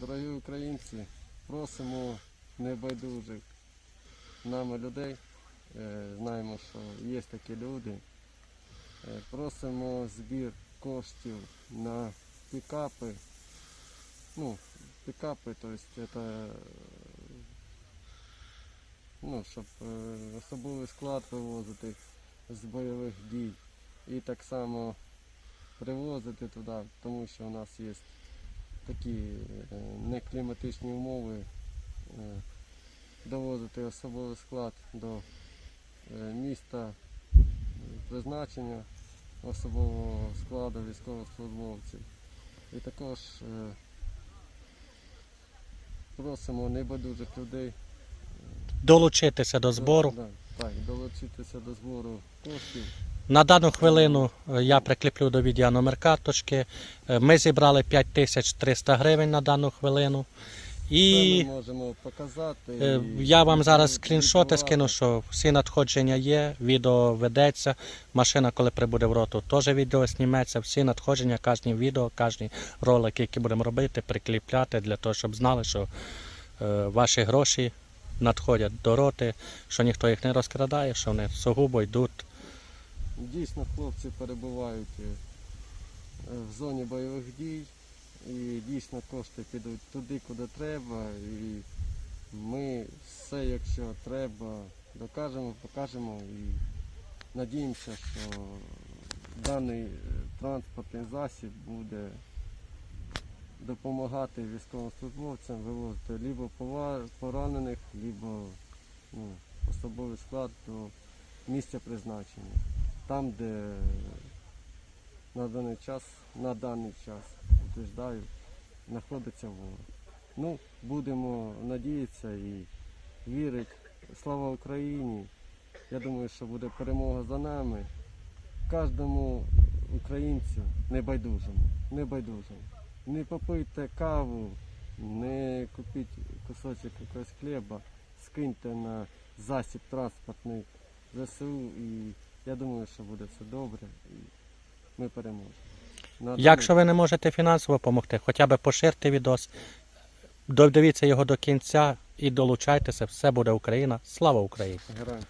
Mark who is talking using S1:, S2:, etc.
S1: дорогі українці, просимо небайдужих нами людей. Е, Знаємо, що є такі люди. Е, Просимо збір коштів на пікапи. Ну, пікапи, тобто це ну, щоб е, особовий склад вивозити з бойових дій. І так само привозити туди, тому що у нас є такі е, некліматичні умови, е, довозити особовий склад до е, міста призначення особового складу військовослужбовців. І також просимо небайдужих людей
S2: Долучитися до збору.
S1: Да, так, долучитися до збору коштів.
S2: На дану хвилину е, я прикріплю до відео номер карточки. Е, Ми зібрали 5300 гривень на дану хвилину. І
S1: ми можемо показати.
S2: е, я вам зараз скріншоти скину, що всі надходження є, відео ведеться. Машина, коли прибуде в роту, теж відео зніметься. Всі надходження, кожні відео, кожні ролики, які будемо робити, прикріпляти для того, щоб знали, що ваші гроші надходять до роти, що ніхто їх не розкрадає, що вони сугубо йдуть
S1: Дійсно, хлопці перебувають е, в зоні бойових дій. І дійсно кошти підуть туди, куди треба. І ми все, якщо треба, докажемо, покажемо. І надіємося, що даний е, транспортний засіб буде допомагати військовослужбовцям вивозити либо поранених, либо ну, особовий склад до місця призначення там, де на даний час, на даний час, утверждаю, знаходиться ворог. Ну, будемо надіятися і вірити. Слава Україні! Я думаю, що буде перемога за нами. Кожному українцю небайдужому, небайдужому. Не попийте каву, не купіть кусочок якогось хліба, скиньте на засіб транспортний ЗСУ і я думаю, що буде все добре і ми переможемо. На
S2: Якщо ви не можете фінансово допомогти, хоча б поширте відос, додивіться його до кінця і долучайтеся, все буде Україна. Слава Україні!
S1: слава.